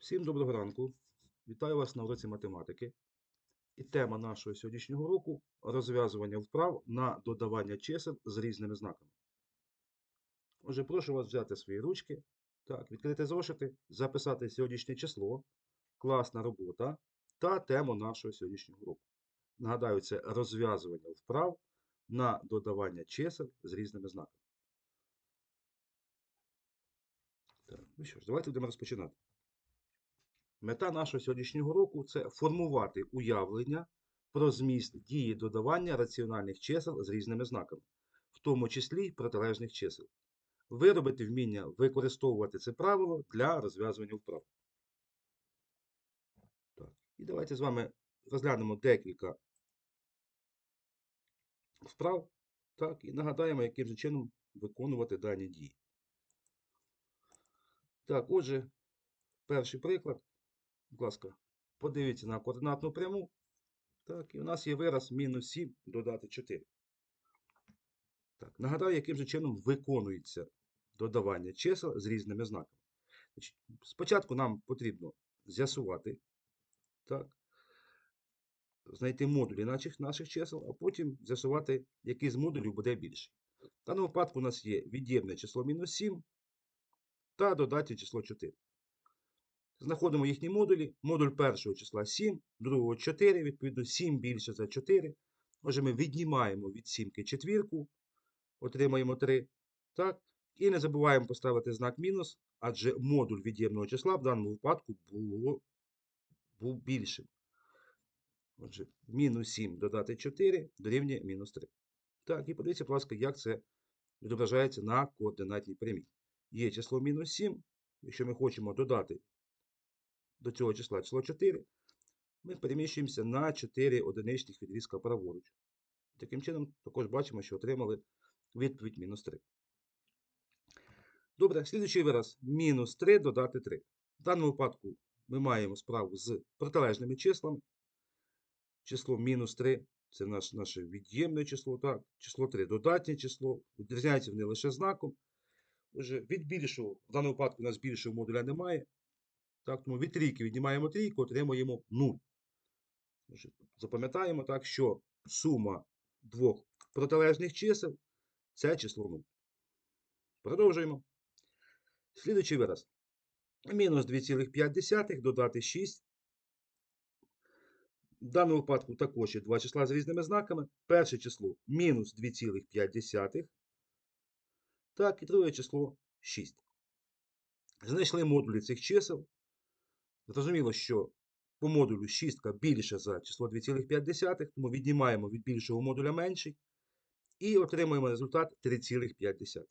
Всім доброго ранку. Вітаю вас на уроці математики. І тема нашого сьогоднішнього уроку розв'язування вправ на додавання чисел з різними знаками. Отже, прошу вас взяти свої ручки, так, відкрити зошити, записати сьогоднішнє число, класна робота та тему нашого сьогоднішнього уроку. Нагадаю, це розв'язування вправ на додавання чисел з різними знаками. Так, ну що ж, давайте будемо розпочинати. Мета нашого сьогоднішнього року це формувати уявлення про зміст дії додавання раціональних чисел з різними знаками, в тому числі й протилежних чисел. Виробити вміння використовувати це правило для розв'язування вправ. Так. І давайте з вами розглянемо декілька вправ так, і нагадаємо, яким же чином виконувати дані дії. Так, отже, перший приклад. Будь ласка, подивіться на координатну пряму. Так, і у нас є вираз мінус 7 додати 4. Так, нагадаю, яким же чином виконується додавання чисел з різними знаками. Значить, спочатку нам потрібно з'ясувати, так, знайти модулі наших, наших чисел, а потім з'ясувати, який з модулів буде більший. В даному випадку у нас є від'ємне число мінус 7 та додатнє число 4. Знаходимо їхні модулі. Модуль першого числа 7, другого 4, відповідно 7 більше за 4. Отже, ми віднімаємо від сімки четвірку, отримаємо 3. Так? І не забуваємо поставити знак мінус, адже модуль від'ємного числа в даному випадку було, був більшим. Отже, мінус 7 додати 4 дорівнює мінус 3. Так, і подивіться, будь ласка, як це відображається на координатній прямій. Є число мінус 7. Якщо ми хочемо додати до цього числа число 4, ми переміщуємося на 4 одиничних відрізка праворуч. Таким чином, також бачимо, що отримали відповідь мінус 3. Добре, слідуючий вираз. Мінус 3 додати 3. В даному випадку ми маємо справу з протилежними числами. Число мінус 3 це наш, наше від'ємне число. так. Число 3 додатнє число. Відрізняються вони лише знаком. Отже, від більшого, в даному випадку у нас більшого модуля немає. Так, тому від трійки віднімаємо трійку, отримуємо 0. Запам'ятаємо так, що сума двох протилежних чисел це число 0. Продовжуємо. Слідуючий вираз. Мінус 2,5 додати 6. В даному випадку також є два числа з різними знаками. Перше число мінус 2,5. Так, і друге число 6. Знайшли модулі цих чисел. Зрозуміло, що по модулю 6 більше за число 2,5, тому віднімаємо від більшого модуля менший. І отримуємо результат 3,5.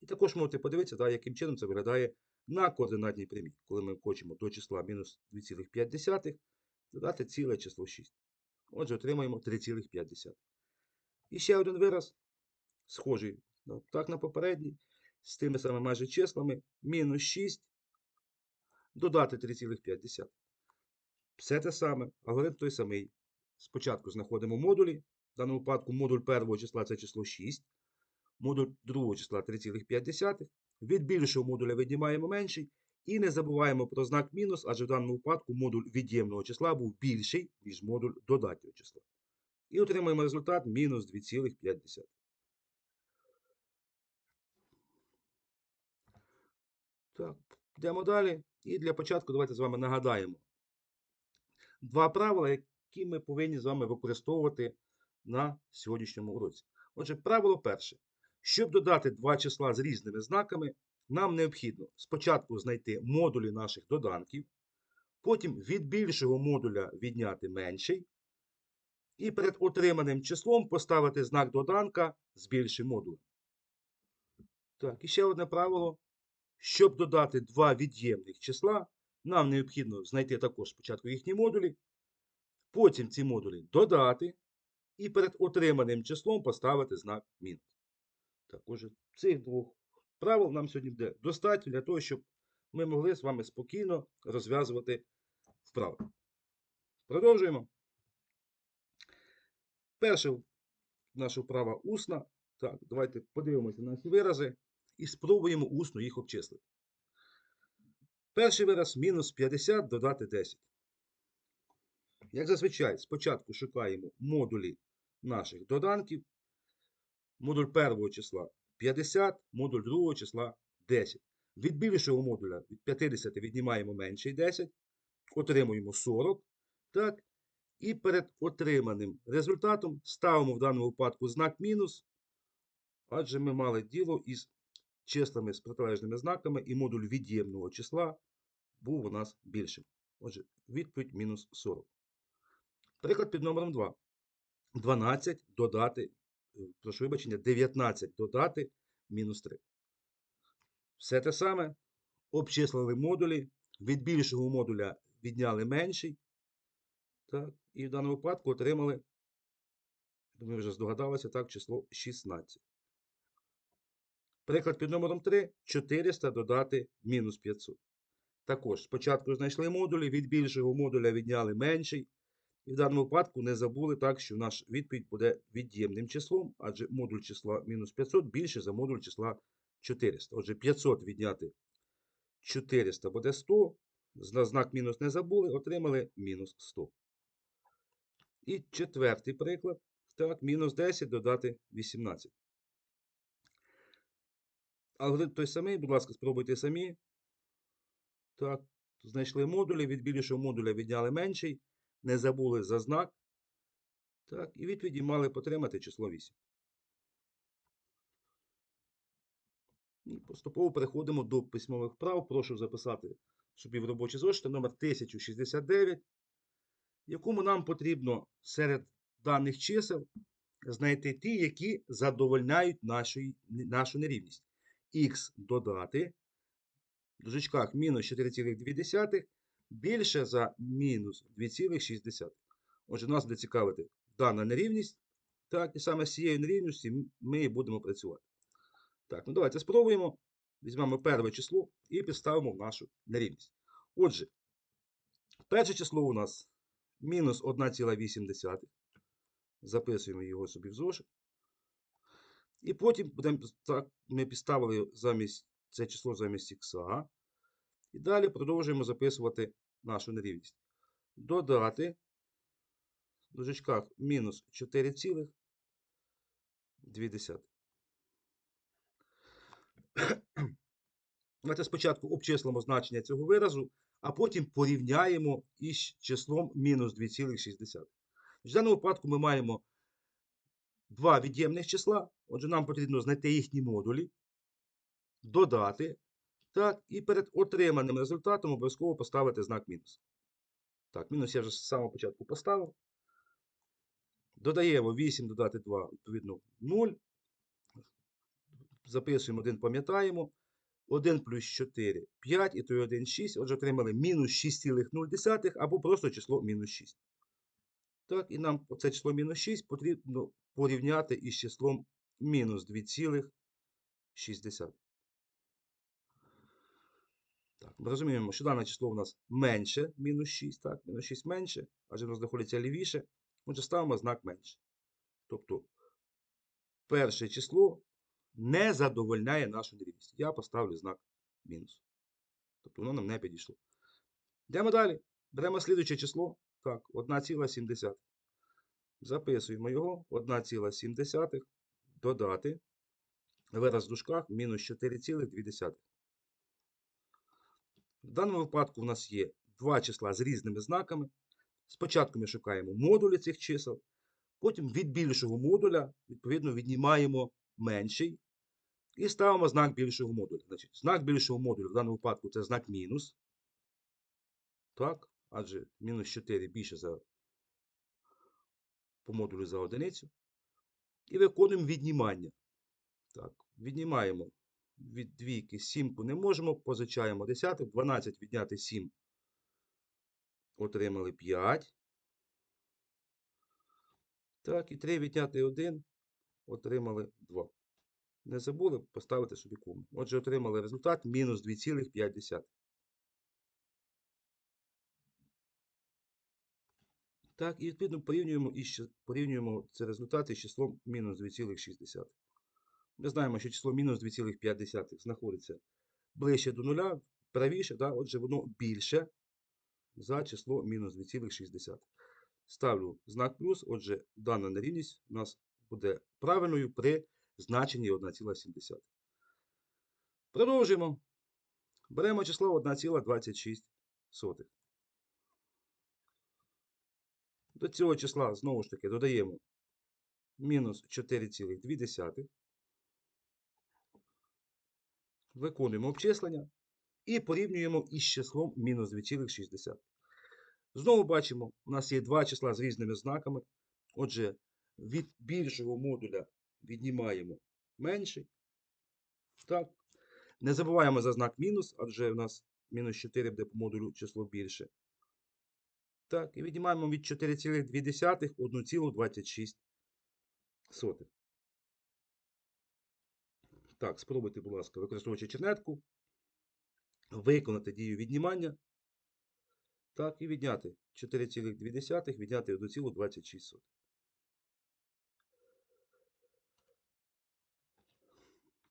І також можете подивитися, да, яким чином це виглядає на координатній прямій, коли ми хочемо до числа мінус 2,5 додати ціле число 6. Отже, отримаємо 3,5. І ще один вираз, схожий так на попередній, з тими самими майже числами, мінус 6 додати 3,5. Все те саме, алгоритм той самий. Спочатку знаходимо модулі. В даному випадку модуль першого числа це число 6. Модуль другого числа 3,5. Від більшого модуля віднімаємо менший. І не забуваємо про знак мінус, адже в даному випадку модуль від'ємного числа був більший, ніж модуль додатнього числа. І отримаємо результат мінус 2,5. Так, йдемо далі. І для початку давайте з вами нагадаємо два правила, які ми повинні з вами використовувати на сьогоднішньому уроці. Отже, правило перше. Щоб додати два числа з різними знаками, нам необхідно спочатку знайти модулі наших доданків, потім від більшого модуля відняти менший, і перед отриманим числом поставити знак доданка з більшим модулем. Так, і ще одне правило. Щоб додати два від'ємних числа, нам необхідно знайти також спочатку їхні модулі, потім ці модулі додати, і перед отриманим числом поставити знак мінус. Так, отже, цих двох правил нам сьогодні буде достатньо для того, щоб ми могли з вами спокійно розв'язувати вправи. Продовжуємо. Перша наша вправа усна. Так, давайте подивимося на ці вирази і спробуємо усно їх обчислити. Перший вираз мінус 50 додати 10. Як зазвичай, спочатку шукаємо модулі наших доданків. Модуль першого числа 50, модуль другого числа 10. Від більшого модуля від 50 віднімаємо менший 10, отримуємо 40. Так? І перед отриманим результатом ставимо в даному випадку знак мінус, адже ми мали діло із числами з протилежними знаками, і модуль від'ємного числа був у нас більшим. Отже, відповідь мінус 40. Приклад під номером 2. 12 додати, прошу вибачення, 19 додати мінус 3. Все те саме. Обчислили модулі. Від більшого модуля відняли менший. Так, і в даному випадку отримали, ми вже здогадалися, так, число 16. Приклад під номером 3. 400 додати мінус 500. Також спочатку знайшли модулі, від більшого модуля відняли менший. І в даному випадку не забули так, що наш відповідь буде від'ємним числом, адже модуль числа мінус 500 більше за модуль числа 400. Отже, 500 відняти 400 буде 100. На знак мінус не забули, отримали мінус 100. І четвертий приклад. Так, мінус 10 додати 18. Алгоритм той самий, будь ласка, спробуйте самі. Так, знайшли модулі, від більшого модуля відняли менший, не забули за знак. Так, і відповіді мали потримати число 8. І поступово переходимо до письмових вправ. Прошу записати собі в робочі зошити номер 1069, якому нам потрібно серед даних чисел знайти ті, які задовольняють нашої, нашу нерівність. Х додати, в дужечках мінус 4,2 більше за мінус 2,6. Отже, нас буде цікавити дана нерівність. Так, і саме з цією нерівністю ми будемо працювати. Так, ну давайте спробуємо. Візьмемо перше число і підставимо в нашу нерівність. Отже, перше число у нас мінус 1,8. Записуємо його собі в зошит. І потім будемо, ми підставили замість це число замість х. І далі продовжуємо записувати нашу нерівність. Додати в дужечках мінус 4,2. Давайте спочатку обчислимо значення цього виразу, а потім порівняємо із числом мінус 2,6. В даному випадку ми маємо два від'ємних числа. Отже, нам потрібно знайти їхні модулі, додати. Так, і перед отриманим результатом обов'язково поставити знак мінус. Так, мінус я вже з самого початку поставив. Додаємо 8 додати 2, відповідно, 0. Записуємо 1, пам'ятаємо. 1 плюс 4 5, і то 1 6. Отже, отримали мінус 6,0 або просто число мінус 6. Так, і нам це число мінус 6 потрібно порівняти із числом мінус 2,6. Так, ми розуміємо, що дане число у нас менше мінус 6. Так, мінус 6 менше, адже воно знаходиться лівіше. Отже, ставимо знак менше. Тобто, перше число не задовольняє нашу нерівність. Я поставлю знак мінус. Тобто воно нам не підійшло. Йдемо далі. Беремо слідуюче число. Так, 1,7. Записуємо його. 1,7. Додати. Вираз в дужках мінус 4,2. В даному випадку у нас є два числа з різними знаками. Спочатку ми шукаємо модулі цих чисел. Потім від більшого модуля, відповідно, віднімаємо менший. І ставимо знак більшого модуля. Значить, Знак більшого модуля в даному випадку це знак мінус. Так, адже мінус 4 більше за по модулю за одиницю. І виконуємо віднімання. Так, Віднімаємо від двійки сімку не можемо, позичаємо десяток. 12 відняти 7. Отримали 5. Так, і 3 відняти 1. Отримали 2. Не забули поставити собі кому. Отже, отримали результат мінус 2,5. Так, і відповідно порівнюємо, із, порівнюємо ці результати з числом мінус 2,6. Ми знаємо, що число мінус 2,5 знаходиться ближче до нуля. правіше, да? отже, воно більше за число мінус 2,6. Ставлю знак плюс, отже, дана нерівність у нас буде правильною при значенні 1,7. Продовжуємо. Беремо число 1,26. До цього числа знову ж таки додаємо мінус 4,2. Виконуємо обчислення і порівнюємо із числом мінус 2,6. Знову бачимо, у нас є два числа з різними знаками. Отже, від більшого модуля віднімаємо менший. Так. Не забуваємо за знак мінус, адже у нас мінус 4 буде по модулю число більше. Так, і віднімаємо від 4,2 1,26. Так, спробуйте, будь ласка, використовуючи чернетку, виконати дію віднімання. Так, і відняти 4,2, відняти 1,26.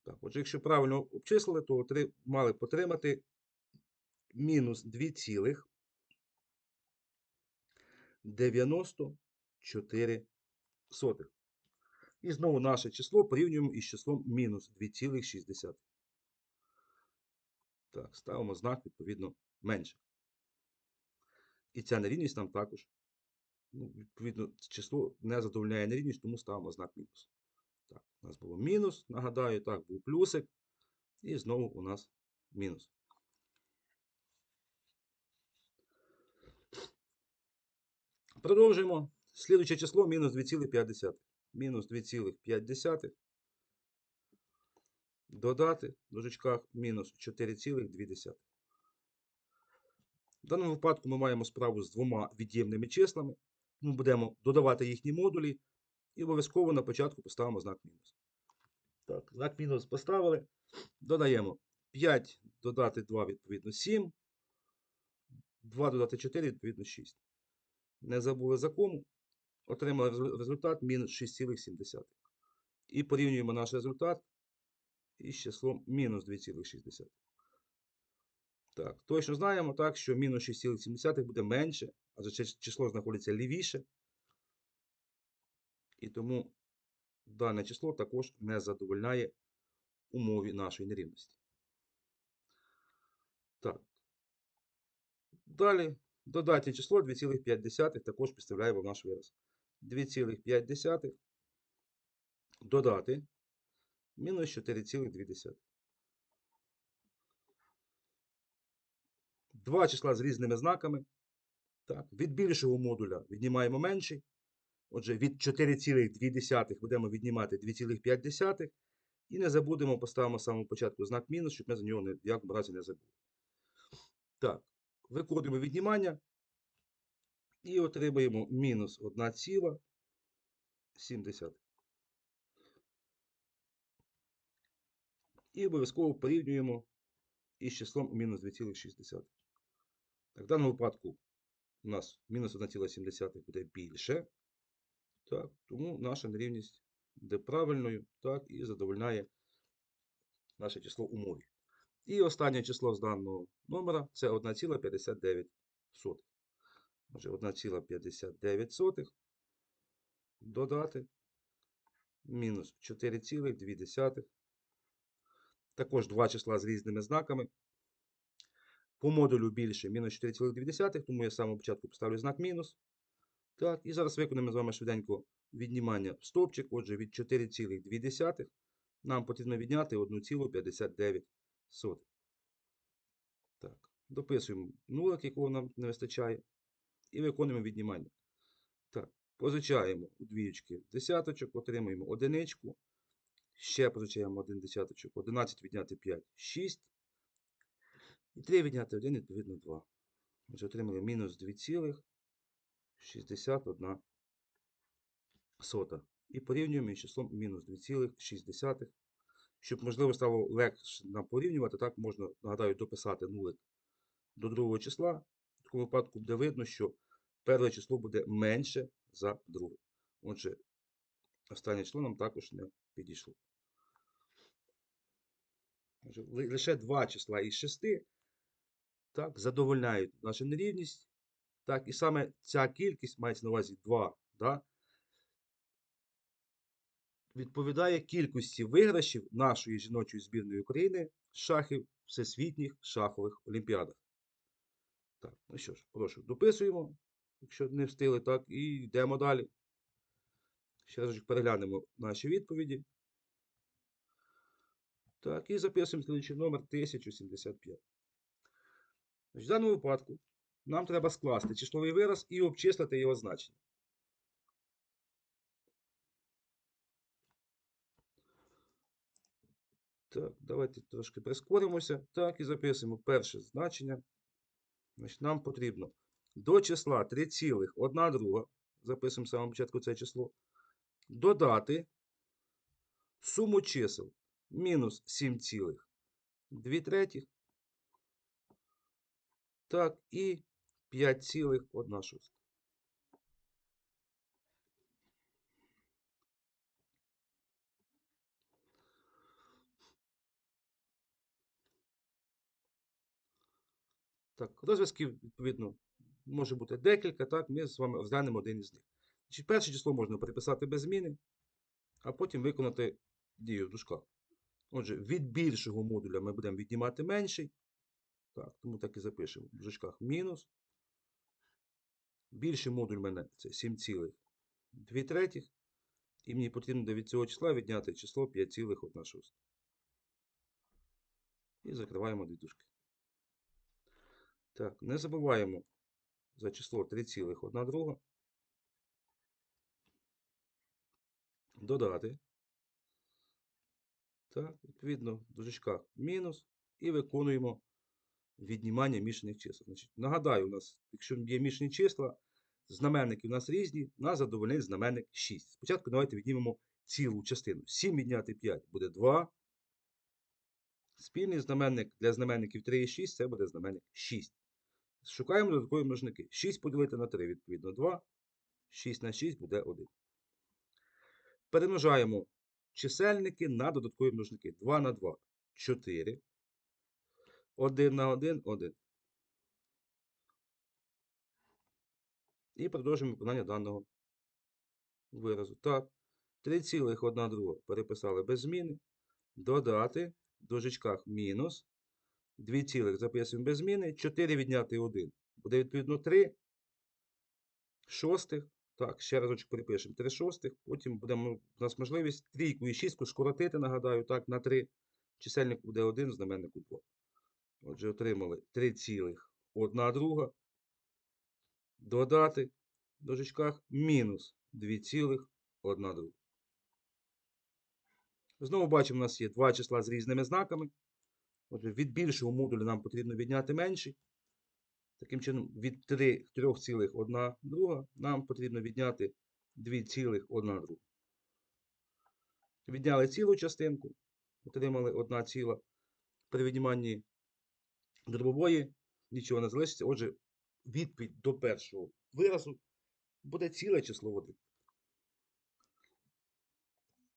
Так, отже, якщо правильно обчислили, то мали б отримати мінус 2,94. І знову наше число порівнюємо із числом мінус 2,6. Так, ставимо знак, відповідно, менше. І ця нерівність нам також, ну, відповідно, число не задовольняє нерівність, тому ставимо знак мінус. Так, у нас було мінус, нагадаю, так, був плюсик. І знову у нас мінус. Продовжуємо. Слідуюче число мінус 2,5. Мінус 2,5. Додати в дужечках мінус 4,2. В даному випадку ми маємо справу з двома від'ємними числами. Ми будемо додавати їхні модулі і обов'язково на початку поставимо знак мінус. Так, знак мінус поставили. Додаємо 5 додати 2, відповідно 7. 2 додати 4, відповідно 6. Не забули за кому. Отримали результат мінус 6,7. І порівнюємо наш результат із числом мінус 2,6. Так, точно знаємо, так, що мінус 6,7 буде менше, адже число знаходиться лівіше. І тому дане число також не задовольняє умові нашої нерівності. Так. Далі додатнє число 2,5 також підставляємо в наш вираз. 2,5 додати мінус 4,2. Два числа з різними знаками. Так. Від більшого модуля віднімаємо менший. Отже, від 4,2 будемо віднімати 2,5. І не забудемо, поставимо з самого початку знак мінус, щоб ми за нього ні в якому разі не забули. Так, виконуємо віднімання і отримаємо мінус 1,7. І обов'язково порівнюємо із числом мінус 2,6. Так, в даному випадку у нас мінус 1,7 буде більше. Так, тому наша нерівність буде правильною, так, і задовольняє наше число умові. І останнє число з даного номера це 1,59. Отже, 1,59 додати мінус 4,2. Також два числа з різними знаками. По модулю більше мінус 4,2, тому я з початку поставлю знак мінус. Так, і зараз виконаємо з вами швиденько віднімання в стовпчик. Отже, від 4,2 нам потрібно відняти 1,59. Так, дописуємо нулик, якого нам не вистачає. І виконуємо віднімання. Так, позичаємо у двічки десяточок, отримуємо одиничку. Ще позичаємо один десяточок. 11 відняти 5, 6. І 3 відняти 1, відповідно 2. Отже, отримали мінус 2,61 сота. І порівнюємо із числом мінус 2,6. Щоб, можливо, стало легше нам порівнювати, так можна, нагадаю, дописати нулик до другого числа. В такому випадку буде видно, що перше число буде менше за друге. Отже, останнє число нам також не підійшло. Отже, Лише два числа із шести так, задовольняють нашу нерівність. Так, і саме ця кількість, мається на увазі 2, да, відповідає кількості виграшів нашої жіночої збірної України з шахів всесвітніх шахових олімпіадах. Так, ну що ж, прошу, дописуємо, якщо не встигли, так, і йдемо далі. Ще разочок переглянемо наші відповіді. Так, і записуємо слідчий номер 1075. В даному випадку нам треба скласти числовий вираз і обчислити його значення. Так, давайте трошки прискоримося. Так, і записуємо перше значення. Значить, нам потрібно до числа 3,1 друга, записуємо з самого початку це число, додати суму чисел мінус 7,2 третіх, так, і 5,1 шоста. Так, розв'язків, відповідно, може бути декілька, так, ми з вами розглянемо один із них. Значить, перше число можна переписати без зміни, а потім виконати дію в дужках. Отже, від більшого модуля ми будемо віднімати менший. Так, тому так і запишемо в дужках мінус. Більший модуль в мене це 7,2 третіх. І мені потрібно від цього числа відняти число 5,1. І закриваємо дві дужки. Так, не забуваємо за число 3,1 друга. Додати. Так, відповідно, в дужечках мінус. І виконуємо віднімання мішаних чисел. Значить, нагадаю, у нас, якщо є мішані числа, знаменники у нас різні, нас задовольнить знаменник 6. Спочатку давайте віднімемо цілу частину. 7 відняти 5 буде 2. Спільний знаменник для знаменників 3 і 6 це буде знаменник 6. Шукаємо додаткові множники. 6 поділити на 3, відповідно, 2. 6 на 6 буде 1. Перемножаємо чисельники на додаткові множники. 2 на 2 4. 1 на 1 1. І продовжуємо виконання даного виразу. Так, 3,1 друга переписали без зміни. Додати в дужечках мінус. 2 цілих записуємо без зміни. 4 відняти 1. Буде відповідно 3 шостих. Так, ще разочок перепишемо 3 шостих. Потім буде у нас можливість трійку і шістку скоротити, нагадаю, так, на 3. Чисельник буде 1, знаменнику 2. Отже, отримали 3 цілих 1 друга. Додати в дужечках мінус 2 цілих 1 друга. Знову бачимо, у нас є два числа з різними знаками. Отже, від більшого модуля нам потрібно відняти менший. Таким чином, від 3 3,1 друга нам потрібно відняти 2,1 друга. Відняли цілу частинку, отримали 1 ціла. При відніманні дробової нічого не залишиться. Отже, відповідь до першого виразу буде ціле число 1.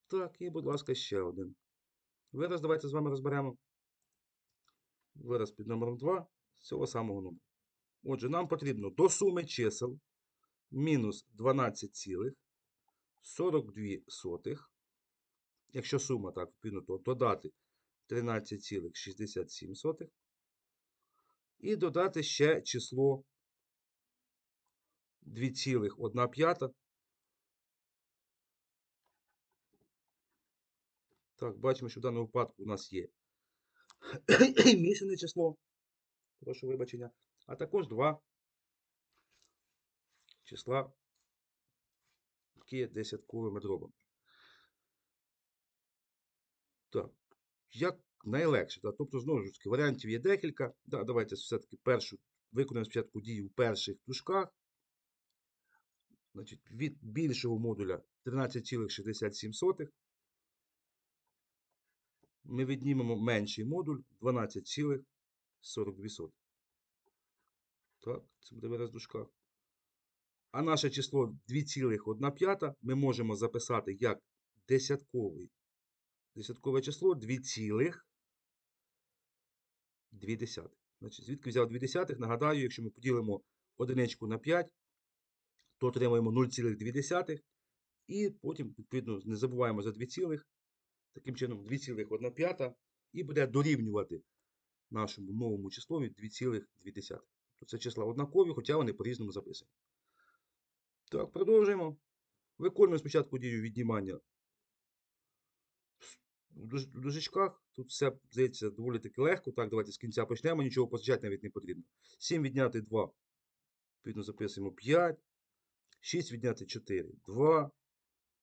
Так, і, будь ласка, ще один. Вираз давайте з вами розберемо. Вираз під номером 2 з цього самого номеру. Отже, нам потрібно до суми чисел мінус 12,42. Якщо сума так, відповідно, то додати 13,67. І додати ще число 2,1 Так, бачимо, що в даному випадку у нас є мішане число. Прошу вибачення. А також два числа, які є десятковими дробами. Так, як найлегше. Так? Тобто, знову ж таки, варіантів є декілька. Да, Давайте все-таки першу виконаємо спочатку дію в перших дужках. Значить, від більшого модуля 13,67. Ми віднімемо менший модуль 12,42. Так, це буде вираз в дужках. А наше число 2,1 ми можемо записати як десятковий. Десяткове число 2,2. Значить, звідки взяв 2 десятих? Нагадаю, якщо ми поділимо одиничку на 5, то отримаємо 0,2. І потім, відповідно, не забуваємо за 2 цілих. Таким чином, 2,1. І буде дорівнювати нашому новому числові 2,2. Тобто це числа однакові, хоча вони по-різному записані. Так, продовжуємо. Виконуємо спочатку дію віднімання в дуж- дужечках. Тут все, здається, доволі таки легко. Так, давайте з кінця почнемо, нічого позичати навіть не потрібно. 7 відняти 2. Відповідно, записуємо 5. 6 відняти 4 2.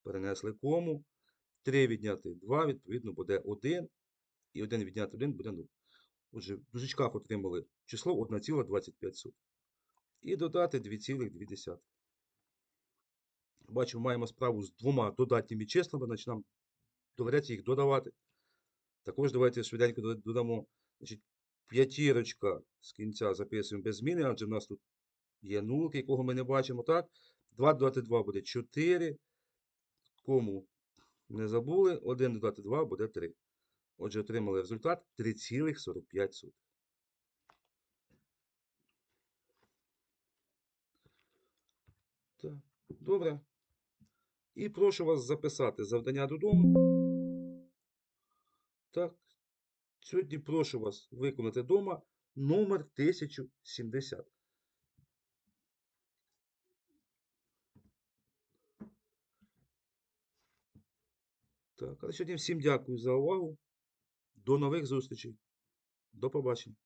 Перенесли кому. 3 відняти 2, відповідно, буде 1. І 1 відняти 1 буде 0. Отже, в дужечках отримали число 1,25. І додати 2,2. Бачимо, маємо справу з двома додатніми числами, значить нам доведеться їх додавати. Також давайте швиденько додамо. Значить, п'ятірочка з кінця записуємо без зміни, адже в нас тут є нулик, якого ми не бачимо. Так? 2 додати 2 буде 4. Кому не забули, 1 додати 2 буде 3. Отже, отримали результат 3,45. Так, добре. І прошу вас записати завдання додому. Так. Сьогодні прошу вас виконати вдома номер 1070. Так, а сьогодні всім дякую за увагу. До нових зустрічей. До побачення.